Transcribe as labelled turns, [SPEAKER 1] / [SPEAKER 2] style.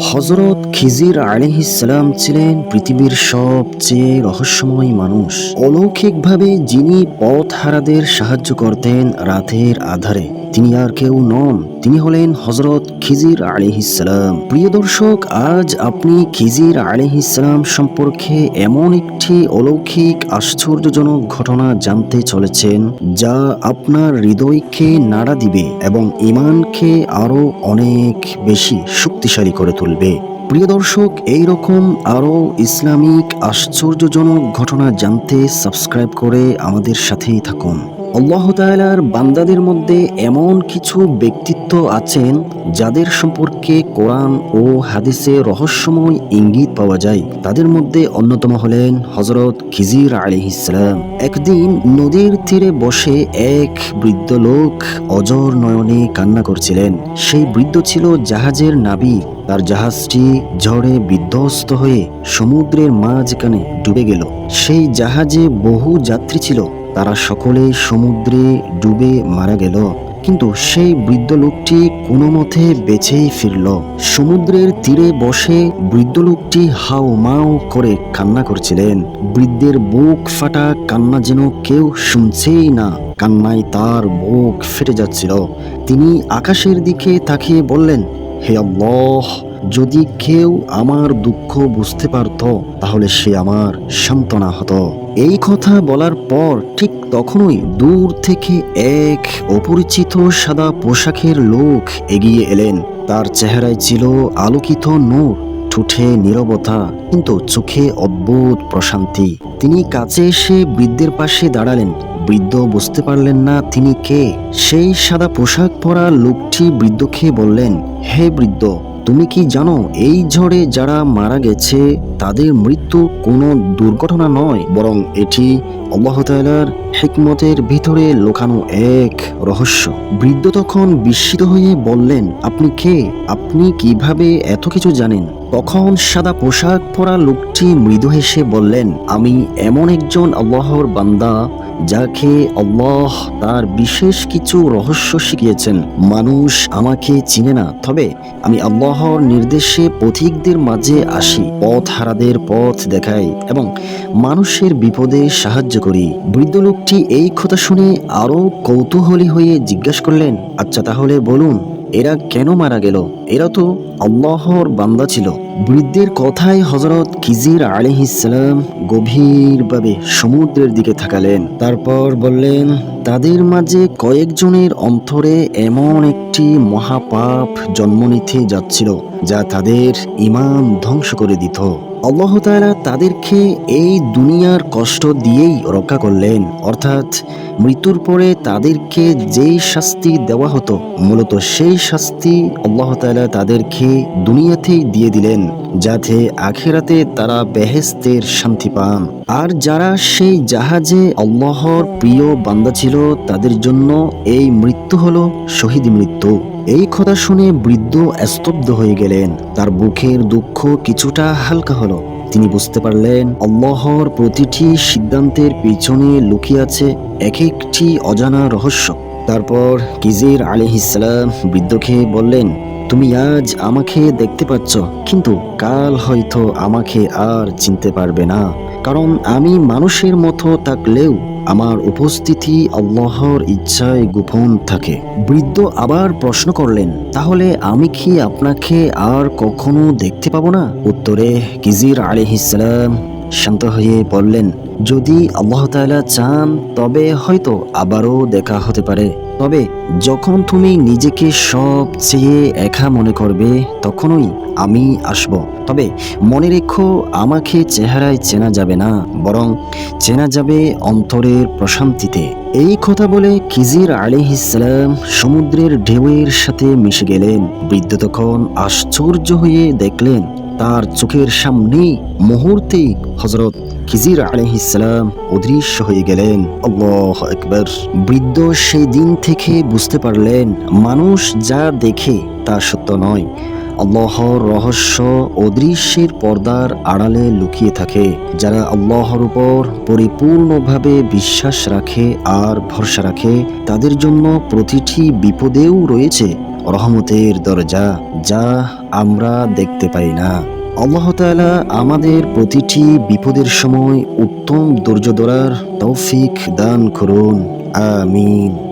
[SPEAKER 1] হজরত খিজির আলী ইসলাম ছিলেন পৃথিবীর সবচেয়ে রহস্যময় মানুষ। অলৌকিকভাবে যিনি পথ হারাদের সাহায্য করতেন রাতের আধারে। তিনি আর কেউ নন। তিনি হলেন হজরত খিজির আলিহিসাল্লাম প্রিয় দর্শক, আজ আপনি খিজির আলিহিসাল্লাম সম্পর্কে এমন একটি অলৌকিক, আশ্চর্যজনক ঘটনা জানতে চলেছেন, যা আপনার হৃদয়কে নাড়া দিবে এবং ইমানকে আরও অনেক বেশি শক্তিশালী করে তুলবে। প্রিয় দর্শক এই রকম আরও ইসলামিক, আশ্চর্যজনক ঘটনা জানতে সাবস্ক্রাইব করে আমাদের সাথেই থাকুন। আল্লাহ তাআলার বান্দাদের মধ্যে এমন কিছু ব্যক্তিত্ব আছেন যাদের সম্পর্কে কোরআন ও হাদিসে রহস্যময় ইঙ্গিত পাওয়া যায়। তাদের মধ্যে অন্যতম হলেন হজরত খিজির আলিহিসাম একদিন নদীর তীরে বসে এক বৃদ্ধ লোক অজর নয়নে কান্না করছিলেন। সেই বৃদ্ধ ছিল জাহাজের নাবিক। তার জাহাজটি ঝড়ে বিধ্বস্ত হয়ে সমুদ্রের মাঝখানে ডুবে গেল। সেই জাহাজে বহু যাত্রী ছিল। তারা সকলে সমুদ্রে ডুবে মারা গেল। কিন্তু সেই বৃদ্ধ লোকটি কোনো মতে বেঁচেই ফিরল। সমুদ্রের তীরে বসে বৃদ্ধ লোকটি হাও মাও করে কান্না করছিলেন। বৃদ্ধের বুক ফাটা কান্না যেন কেউ শুনছেই না। কান্নায় তার বুক ফেটে যাচ্ছিল। তিনি আকাশের দিকে তাকিয়ে বললেন, হে আল্লাহ! যদি কেউ আমার দুঃখ বুঝতে পারত, তাহলে সে আমার সান্ত্বনা হতো। এই কথা বলার পর ঠিক তখনই দূর থেকে এক অপরিচিত সাদা পোশাকের লোক এগিয়ে এলেন। তার চেহারায় ছিল আলোকিত নূর ঠুঠে নীরবতা, কিন্তু চোখে অদ্ভুত প্রশান্তি। তিনি কাছে এসে বৃদ্ধের পাশে দাঁড়ালেন। বৃদ্ধ বুঝতে পারলেন না তিনি কে। সেই সাদা পোশাক পরা লোকটি বৃদ্ধকে বললেন, হে বৃদ্ধ তুমি কি জানো এই ঝড়ে যারা মারা গেছে তাদের মৃত্যু কোনো দুর্ঘটনা নয়, বরং এটি আল্লাহ তাআলার হিকমতের ভিতরে লোকানো এক রহস্য। বৃদ্ধ তখন বিস্মিত হয়ে বললেন, আপনি কে? আপনি কীভাবে এত কিছু জানেন? তখন সাদা পোশাক পরা লোকটি মৃদু হেসে বললেন, আমি এমন একজন আল্লাহর বান্দা যাকে আল্লাহ তার বিশেষ কিছু রহস্য শিখিয়েছেন। মানুষ আমাকে চিনে না, তবে আমি আল্লাহর নির্দেশে পথিকদের মাঝে আসি, পথ হারাদের পথ দেখাই এবং মানুষের বিপদে সাহায্য করি। বৃদ্ধ লোকটি এই কথা শুনে আরও কৌতূহলী হয়ে জিজ্ঞাসা করলেন আচ্ছা তাহলে বলুন, এরা কেন মারা গেল? এরা তো আল্লাহর বান্দা ছিল। বৃদ্ধের কথায় হজরত খিজির আলিহিসাল্লাম গভীরভাবে সমুদ্রের দিকে থাকালেন তারপর বললেন, তাদের মাঝে কয়েকজনের অন্তরে এমন একটি মহাপাপ জন্ম নিতে যাচ্ছিল, যা তাদের ইমান ধ্বংস করে দিত। আল্লাহ তাদেরকে এই দুনিয়ার কষ্ট দিয়েই রক্ষা করলেন। অর্থাৎ মৃত্যুর পরে তাদেরকে যেই শাস্তি দেওয়া হতো, মূলত সেই শাস্তি আল্লাহ তাআলা তাদেরকে দুনিয়াতেই দিয়ে দিলেন, যাতে আখেরাতে তারা বেহেস্তের শান্তি পান। আর যারা সেই জাহাজে আল্লাহর প্রিয় বান্দা ছিল, তাদের জন্য এই মৃত্যু হলো শহীদ মৃত্যু। এই কথা শুনে বৃদ্ধ স্তব্ধ হয়ে গেলেন। তার বুকের দুঃখ কিছুটা হালকা হলো। তিনি বুঝতে পারলেন, আল্লাহর প্রতিটি সিদ্ধান্তের পিছনে লুকিয়ে আছে এক একটি অজানা রহস্য। তারপর কিজির আলিহিসাল্লাম বৃদ্ধকে বললেন, তুমি আজ আমাকে দেখতে পাচ্ছ, কিন্তু কাল হয়তো আমাকে আর চিনতে পারবে না। কারণ আমি মানুষের মতো থাকলেও আমার উপস্থিতি আল্লাহর ইচ্ছায় গোপন থাকে। বৃদ্ধ আবার প্রশ্ন করলেন, তাহলে আমি কি আপনাকে আর কখনো দেখতে পাবো না? উত্তরে কিজির আলিহিসাল্লাম শান্ত হয়ে বললেন, যদি আল্লাহ তাআলা চান, তবে হয়তো আবারও দেখা হতে পারে। তবে যখন তুমি নিজেকে সবচেয়ে একা মনে করবে, তখনই আমি আসব। তবে মনে রেখো, আমাকে চেহারায় চেনা যাবে না, বরং চেনা যাবে অন্তরের প্রশান্তিতে। এই কথা বলে খিজির আলিহিসাল্লাম সমুদ্রের ঢেউয়ের সাথে মিশে গেলেন। বৃদ্ধ তখন আশ্চর্য হয়ে দেখলেন, তার চোখের সামনেই মুহূর্তেই হজরত খিজির আলহিসাম অদৃশ্য হয়ে গেলেন। আল্লাহ একবার বৃদ্ধ সেই দিন থেকে বুঝতে পারলেন, মানুষ যা দেখে তা সত্য নয়। আল্লাহর রহস্য অদৃশ্যের পর্দার আড়ালে লুকিয়ে থাকে, যারা আল্লাহর উপর পরিপূর্ণভাবে বিশ্বাস রাখে আর ভরসা রাখে, তাদের জন্য প্রতিটি বিপদেও রয়েছে রহমতের দরজা, যা আমরা দেখতে পাই না। আল্লাহ তাআলা আমাদের প্রতিটি বিপদের সময় উত্তম ধৈর্য তৌফিক দান করুন। আমিন।